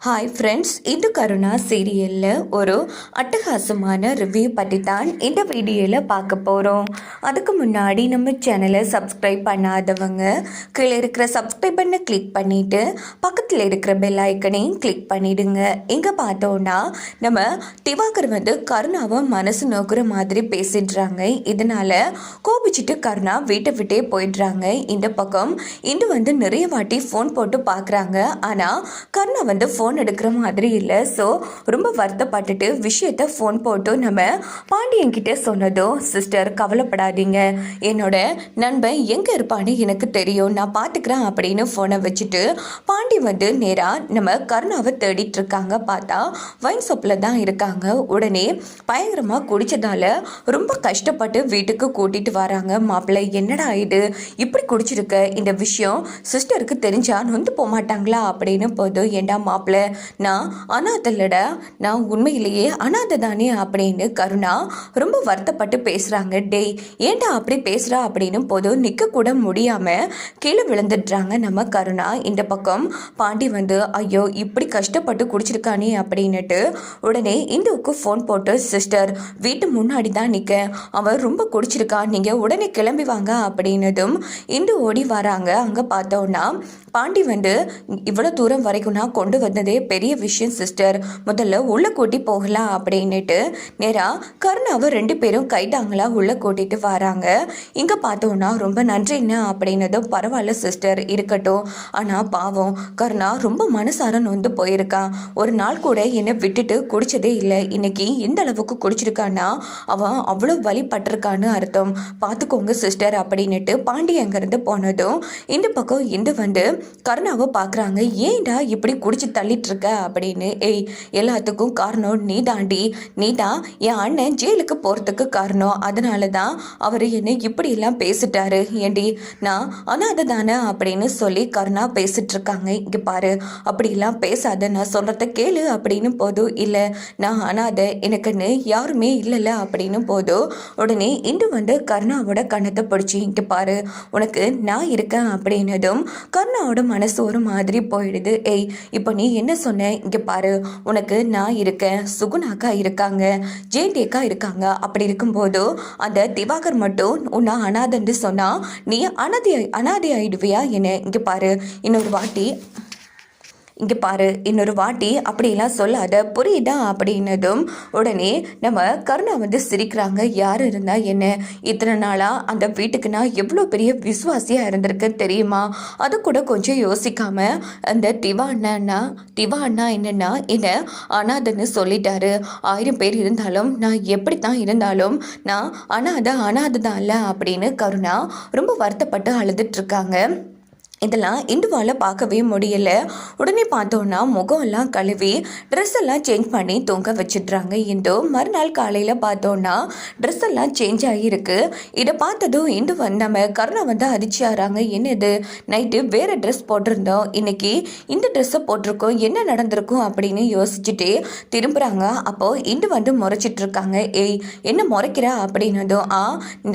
Hi friends இது கருணா சீரியலில் ஒரு அட்டகாசமான ரிவ்யூ பற்றி தான் இந்த வீடியோவில் பார்க்க போகிறோம் அதுக்கு முன்னாடி நம்ம சேனலை சப்ஸ்கிரைப் பண்ணாதவங்க கீழே இருக்கிற சப்ஸ்கிரைப் பண்ண கிளிக் பண்ணிவிட்டு பக்கத்தில் இருக்கிற பெல் ஐக்கனையும் கிளிக் பண்ணிவிடுங்க இங்கே பார்த்தோன்னா நம்ம திவாகர் வந்து கருணாவை மனசு நோக்குற மாதிரி பேசிடுறாங்க. இதனால் கோபிச்சிட்டு கருணா வீட்டை விட்டே போயிடுறாங்க. இந்த பக்கம் இன்று வந்து நிறைய வாட்டி ஃபோன் போட்டு பார்க்குறாங்க. ஆனால் கருணா வந்து ஃபோன் ஃபோன் எடுக்கிற மாதிரி இல்லை. ஸோ ரொம்ப வருத்தப்பட்டுட்டு விஷயத்த ஃபோன் போட்டு நம்ம பாண்டியன்கிட்ட சொன்னதும் சிஸ்டர் கவலைப்படாதீங்க. என்னோட நண்பன் எங்கே இருப்பான்னு எனக்கு தெரியும். நான் பார்த்துக்கிறேன் அப்படின்னு ஃபோனை வச்சுட்டு பாண்டி வந்து நேராக நம்ம கருணாவை தேடிட்டு இருக்காங்க. பார்த்தா வைன் ஷாப்பில் தான் இருக்காங்க. உடனே பயங்கரமாக குடித்ததால ரொம்ப கஷ்டப்பட்டு வீட்டுக்கு கூட்டிகிட்டு வராங்க. மாப்பிள்ளை என்னடா இது? இப்படி குடிச்சிருக்க? இந்த விஷயம் சிஸ்டருக்கு தெரிஞ்சா நொந்து போக மாட்டாங்களா அப்படின்னு போதும் ஏண்டா மாப்பிள்ளை நான் அனாதல்லடா நான் உண்மையிலேயே அனாதை தானே அப்படின்னு கருணா ரொம்ப வருத்தப்பட்டு பேசுகிறாங்க டேய் ஏன்டா அப்படி பேசுகிறா அப்படின்னு போதும் நிற்க கூட முடியாமல் கீழே விழுந்துடுறாங்க நம்ம கருணா. இந்த பக்கம் பாண்டி வந்து ஐயோ இப்படி கஷ்டப்பட்டு குடிச்சிருக்கானே அப்படின்னுட்டு உடனே இந்துவுக்கு ஃபோன் போட்டு சிஸ்டர் வீட்டு முன்னாடி தான் நிற்க அவன் ரொம்ப குடிச்சிருக்கான் நீங்கள் உடனே கிளம்பி வாங்க அப்படின்னதும் இந்து ஓடி வராங்க. அங்கே பார்த்தோன்னா பாண்டி வந்து இவ்வளோ தூரம் வரைக்கும் நான் கொண்டு வந்தது பெரிய விஷயம் சிஸ்டர் முதல்ல உள்ளே கூட்டி போகலாம் அப்படின்னுட்டு நேராக கருணாவை ரெண்டு பேரும் கைட்டாங்களா உள்ளே கூட்டிட்டு வராங்க. இங்கே பார்த்தோன்னா ரொம்ப நன்றிங்க அப்படின்னதும் பரவாயில்ல சிஸ்டர் இருக்கட்டும். ஆனால் பாவம் கருணா ரொம்ப மனசார நொந்து போயிருக்கான் ஒரு நாள் கூட என்னை விட்டுட்டு குடிச்சதே இல்லை. இன்னைக்கு எந்த அளவுக்கு குடிச்சிருக்கான்னா அவன் அவ்வளோ வழிபட்டிருக்கான்னு அர்த்தம். பார்த்துக்கோங்க சிஸ்டர் அப்படின்னுட்டு பாண்டி அங்கேருந்து போனதும் இந்த பக்கம் இந்து வந்து கருணாவை பார்க்குறாங்க. ஏன்டா இப்படி குடிச்சு தள்ளி இருக்க அப்படின்னு. ஏய் எல்லாத்துக்கும் காரணம் நீ தாண்டி. நீ தான் என் அண்ணன் ஜெயிலுக்கு போகிறதுக்கு காரணம். அதனால தான் அவர் என்னை இப்படியெல்லாம் பேசிட்டாரு. ஏண்டி நான் அனாதை தானே அப்படின்னு சொல்லி கருணா பேசிட்டு இருக்காங்க இங்கே பாரு அப்படிலாம் பேசாத நான் சொல்கிறத கேளு அப்படின்னு போதும் இல்லை. நான் அனாதை எனக்குன்னு யாருமே இல்லைல்ல அப்படின்னு போதும். உடனே இன்று வந்து கருணாவோட கணத்தை பிடிச்சி இங்கே பாரு உனக்கு நான் இருக்கேன் அப்படின்னதும் கருணாவோட மனசு ஒரு மாதிரி போயிடுது. ஏய் இப்போ நீ என்ன சொன்னேன்? இங்கே பாரு உனக்கு நான் இருக்கேன். சுகுணாக்கா இருக்காங்க. ஜெயண்டேக்கா இருக்காங்க. அப்படி இருக்கும்போது அந்த திவாகர் மட்டும் உன்னை அனாதன்னு சொன்னா நீ அனாதி அனாதை ஆயிடுவியா என்ன? இங்கே பாரு இன்னொரு வாட்டி. இங்கே பாரு இன்னொரு வாட்டி அப்படிலாம் சொல்லாத புரியுதா? அப்படின்னதும் உடனே நம்ம கருணா வந்து சிரிக்கிறாங்க. யார் இருந்தால் என்ன? இத்தனை நாளாக அந்த வீட்டுக்கு நான் எவ்வளோ பெரிய விசுவாசியாக இருந்திருக்கேன் தெரியுமா? அது கூட கொஞ்சம் யோசிக்காமல் அந்த திவா அண்ணா திவா அண்ணா என்னென்னா என்ன அனாதன்னு சொல்லிட்டாரு. ஆயிரம் பேர் இருந்தாலும் நான் எப்படி தான் இருந்தாலும் நான் அனாதை அனாதை தான் இல்லை அப்படின்னு கருணா ரொம்ப வருத்தப்பட்டு அழுதுட்டு இருக்காங்க. இதெல்லாம் இந்துவால் பார்க்கவே முடியல. உடனே பார்த்தோன்னா முகம்லாம் கழுவி ட்ரெஸ் எல்லாம் சேஞ்ச் பண்ணி தூங்க வச்சிடுறாங்க இந்து. மறுநாள் காலையில் பார்த்தோன்னா ட்ரெஸ் எல்லாம் சேஞ்ச் ஆகியிருக்கு இதை பார்த்ததும் இந்து வந்து நம்ம கருணை வந்து அதிர்ச்சியாகிறாங்க என்னது? நைட்டு வேறு ட்ரெஸ் போட்டிருந்தோம். இன்னைக்கு இந்த ட்ரெஸ்ஸை போட்டிருக்கோம். என்ன நடந்திருக்கும் அப்படின்னு யோசிச்சுட்டு திரும்புகிறாங்க அப்போது இந்து வந்து முறைச்சிட்ருக்காங்க ஏய் என்ன முறைக்கிற? அப்படின்னதும் ஆ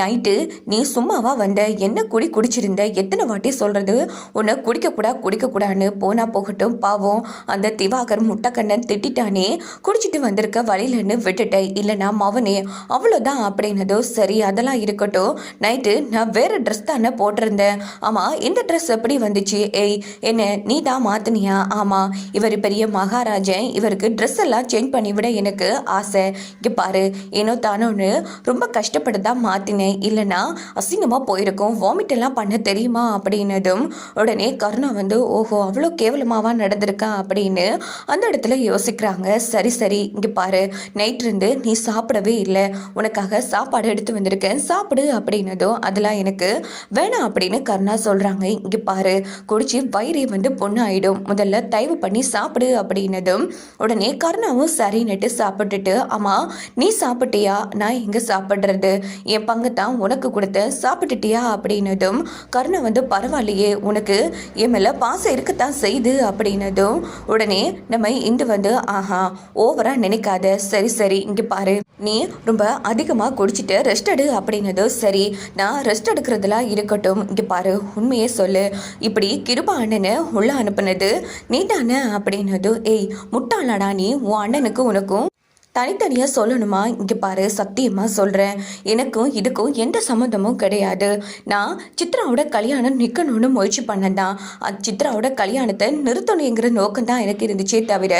நைட்டு நீ சும்மாவாக வந்த? என்ன குடி குடிச்சிருந்த? எத்தனை வாட்டி சொல்கிறது உன்னை குடிக்கக்கூடாது குடிக்கக்கூடான்னு போனா போகட்டும் பாவம். அந்த திவாகர் முட்டக்கண்ணன் திட்டிட்டானே. குடிச்சிட்டு வந்திருக்க வழியிலன்னு விட்டுட்டேன் இல்லைனா மவனே அவ்வளோதான் அப்படின்னதோ சரி அதெல்லாம் இருக்கட்டும். நைட்டு நான் வேறு ட்ரெஸ் தானே போட்டிருந்தேன். ஆமாம் இந்த ட்ரெஸ் எப்படி வந்துச்சு? ஏய் என்ன நீ தான் மாத்தினியா? ஆமாம் இவர் பெரிய மகாராஜன். இவருக்கு ட்ரெஸ் எல்லாம் சேஞ்ச் பண்ணி விட எனக்கு ஆசை. இங்கே பாரு ஏனோ தானோன்னு ரொம்ப கஷ்டப்பட்டு தான் மாற்றினேன் இல்லைனா அசிங்கமாக போயிருக்கும். வாமிட் எல்லாம் பண்ண தெரியுமா? அப்படின்னதும் உடனே கருணா வந்து ஓஹோ அவ்வளோ கேவலமாவா நடந்திருக்கா? அப்படின்னு அந்த இடத்துல யோசிக்கிறாங்க. சரி சரி இங்கே பாரு. நைட் இருந்து நீ சாப்பிடவே இல்லை. உனக்காக சாப்பாடு எடுத்து வந்திருக்கேன். சாப்பிடு அப்படின்னதும் அதெல்லாம் எனக்கு வேணாம் அப்படின்னு கருணா சொல்கிறாங்க இங்கே பாரு குடிச்சு வயிறே வந்து பொண்ணாயிடும். முதல்ல தயவு பண்ணி சாப்பிடு அப்படின்னதும் உடனே கருணாவும் சரின்னுட்டு சாப்பிட்டுட்டு ஆமாம் நீ சாப்பிட்டியா? நான் எங்கே சாப்பிட்றது? என் பங்கு தான் உனக்கு கொடுத்த. சாப்பிட்டுட்டியா? அப்படின்னதும் கருணா வந்து பரவாயில்லையே உனக்கு என் மேலே பாசம் இருக்கத்தான் செய்யுது அப்படின்னதும் உடனே நம்ம இந்து வந்து ஆஹா ஓவராக நினைக்காத. சரி சரி இங்கே பாரு. நீ ரொம்ப அதிகமாக குடிச்சிட்டு ரெஸ்ட் எடு அப்படின்னதும் சரி நான் ரெஸ்ட் எடுக்கிறதுலாம் இருக்கட்டும். இங்கே பாரு உண்மையே சொல்லு. இப்படி கிருபா அண்ணனை உள்ள அனுப்புனது நீ தானே? அப்படின்னதும் ஏய் முட்டாளாடா நீ? உன் அண்ணனுக்கு உனக்கும் தனித்தனியாக சொல்லணுமா? இங்கே பாரு சத்தியமாக சொல்கிறேன் எனக்கும் இதுக்கும் எந்த சம்மந்தமும் கிடையாது. நான் சித்ராவோட கல்யாணம் நிற்கணும்னு முயற்சி பண்ணேன் தான் அது சித்ராவோட கல்யாணத்தை நிறுத்தணுங்கிற நோக்கம் தான் எனக்கு இருந்துச்சே தவிர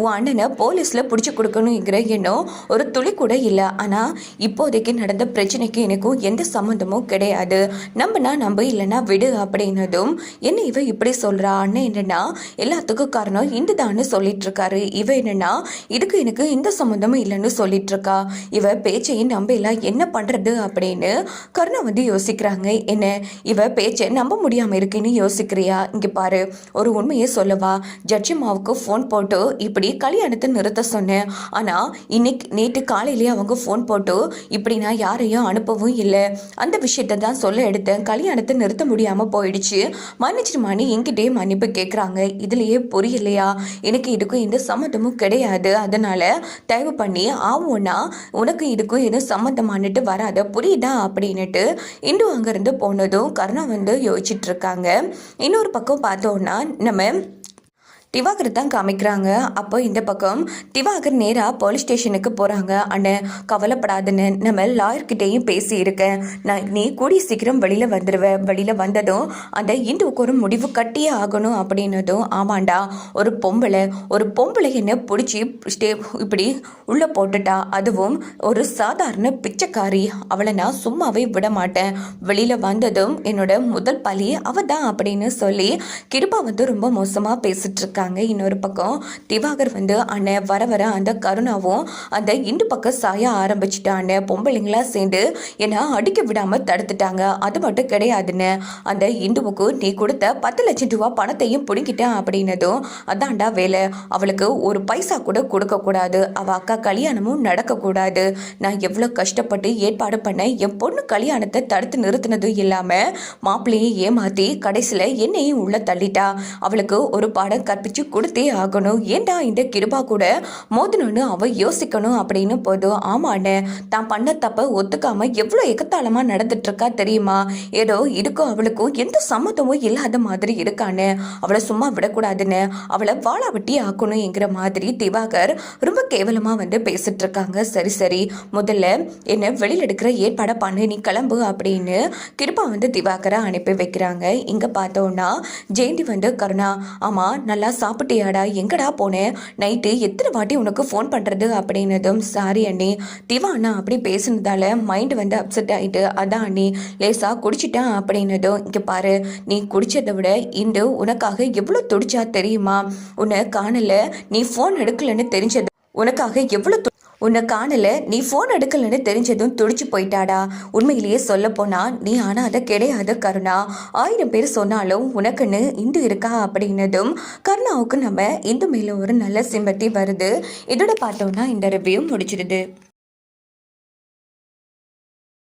உன் அண்ணனை போலீஸில் பிடிச்சி கொடுக்கணுங்கிற எண்ணம் ஒரு துளி கூட இல்லை. ஆனால் இப்போதைக்கு நடந்த பிரச்சனைக்கு எனக்கும் எந்த சம்மந்தமும் கிடையாது. நம்பினா நம்ப இல்லைன்னா விடு அப்படின்னதும் என்ன இவ இப்படி சொல்கிறா அண்ணன் என்னென்னா எல்லாத்துக்கும் காரணம் இந்து தான்னு சொல்லிட்டு இருக்காரு. இவ என்னென்னா இதுக்கு எனக்கு இந்த சம்மந்தமும் இல்லைன்னு சொல்லிட்டு இருக்கா இவ பேச்சையும் நம்பல. என்ன பண்றது அப்படின்னு கருணா வந்து யோசிக்கிறாங்க. என்ன? இவ பேச்சை நம்ப முடியாம இருக்குன்னு யோசிக்கிறியா? இங்க பாரு ஒரு உண்மையை சொல்லவா? ஜட்ஜி மாவுக்கு ஃபோன் போட்டு இப்படி கல்யாணத்தை நிறுத்த சொன்னேன். ஆனா இன்னைக்கு நேற்று காலையிலேயே அவங்க ஃபோன் போட்டு இப்படி நான் யாரையும் அனுப்பவும் இல்லை. அந்த விஷயத்தை தான் சொல்ல எடுத்தேன். கல்யாணத்தை நிறுத்த முடியாம போயிடுச்சு. மன்னிச்சிருமானி என்கிட்டயே மன்னிப்பு கேட்குறாங்க இதுலயே புரியலையா? எனக்கு இதுக்கும் எந்த சம்மந்தமும் கிடையாது. அதனால தயவு பண்ணி ஆவோனா உனக்கு இதுக்கும் எதுவும் சம்மந்தமானுட்டு வராத புரியுதா? அப்படின்னுட்டு இந்து அங்கேருந்து போனதும் கருணா வந்து யோசிச்சுட்டு இருக்காங்க. இன்னொரு பக்கம் பார்த்தோன்னா நம்ம திவாகர் தான் காமிக்கிறாங்க. அப்போ இந்த பக்கம் திவாகர் நேராக போலீஸ் ஸ்டேஷனுக்கு போகிறாங்க அண்ணன் கவலைப்படாதுன்னு நம்ம லாயர்கிட்டேயும் பேசியிருக்கேன் நான் நீ கூடிய சீக்கிரம் வெளியில் வந்துடுவேன் வெளியில் வந்ததும் அந்த இந்துவுக்கு ஒரு முடிவு கட்டியே ஆகணும் அப்படின்னதும் ஆமாண்டா ஒரு பொம்பளை. ஒரு பொம்பளை என்ன பிடிச்சி ஸ்டே இப்படி உள்ளே போட்டுட்டா. அதுவும் ஒரு சாதாரண பிச்சைக்காரி. அவளை நான் சும்மாவே விட மாட்டேன் வெளியில் வந்ததும் என்னோட முதல் பலி அவ தான் அப்படின்னு சொல்லி கிருபா வந்து ரொம்ப மோசமாக பேசிட்டு இருக்காங்க. இன்னொரு பக்கம் திவாகர் வந்து அண்ணன் வர வர அந்த கருணாவும் அந்த இண்டு பக்கம் சாய ஆரம்பிச்சிட்டான்னு பொம்பளைங்களா சேர்ந்து என்னை அடிக்க விடாமல் தடுத்துட்டாங்க. அது மட்டும் கிடையாதுன்னு அந்த இந்துவுக்கு நீ கொடுத்த பத்து லட்சம் ரூபா பணத்தையும் பிடிங்கிட்டேன் அப்படின்னதும் அதான்டா வேலை. அவளுக்கு ஒரு பைசா கூட கொடுக்கக்கூடாது அவள் அக்கா கல்யாணமும் நடக்கக்கூடாது நான் எவ்வளோ கஷ்டப்பட்டு ஏற்பாடு பண்ண என் பொண்ணு கல்யாணத்தை தடுத்து நிறுத்தினதும் இல்லாமல் மாப்பிள்ளையை ஏமாற்றி கடைசியில் என்னையும் உள்ள தள்ளிட்டா. அவளுக்கு ஒரு பாடம் கற்பிச்சு கொடுத்தே ஆகணும். ஏன்டா இந்த கிருபா கூட? மோதணும்னு அவள் யோசிக்கணும் அப்படின்னு போதும் ஆமாண்ணே தான் பண்ண தப்ப ஒத்துக்காம எவ்வளோ எக்கத்தாளமாக நடந்துட்டுருக்கா தெரியுமா? ஏதோ இதுக்கும் அவளுக்கும் எந்த சம்மதமும் இல்லாத மாதிரி இருக்கானே அவளை சும்மா விடக்கூடாதுன்னு அவளை வாழா வெட்டி ஆக்கணுங்கிற மாதிரி திவாகர் ரொம்ப கேவலமாக வந்து பேசிட்டு இருக்காங்க சரி சரி முதல்ல என்ன வெளியில் எடுக்கிற ஏற்பாடை பண்ணு நீ கிளம்பு அப்படின்னு கிருபா வந்து திவாகரை அனுப்பி வைக்கிறாங்க. இங்கே பார்த்தோன்னா ஜெயந்தி வந்து கருணா ஆமாம் நல்லா சாப்பிட்டியாடா? எங்கடா போனேன் நைட்டு எத்தனை வாட்டி உனக்கு ஃபோன் பண்ணுறது அப்படின்னதும் சாரி அண்ணி திவா அண்ணா அப்படி பேசுனதால மைண்ட் வந்து அப்செட் ஆகிட்டு அதான் அண்ணி லேசா குடிச்சிட்டேன் அப்படின்னதும் இங்கே பாரு நீ குடிச்சதை விட இன்று உனக்காக எவ்வளோ துடிச்சா தெரியுமா? உன்னை காணல நீ ஃபோன் எடுக்கலன்னு தெரிஞ்சது உனக்காக எவ்வளோ து- உன்னை காணல நீ ஃபோன் எடுக்கலன்னு தெரிஞ்சதும் துடிச்சு போயிட்டாடா. உண்மையிலேயே சொல்ல போனா நீ ஆனால் அதை கிடையாது கருணா. ஆயிரம் பேர் சொன்னாலும் உனக்குன்னு இந்து இருக்கா அப்படின்னதும் கருணாவுக்கு நம்ம இந்து மேல ஒரு நல்ல சிம்பத்தி வருது. இதோட பார்த்தோம்னா இந்த ரிவ்யூ முடிச்சிருது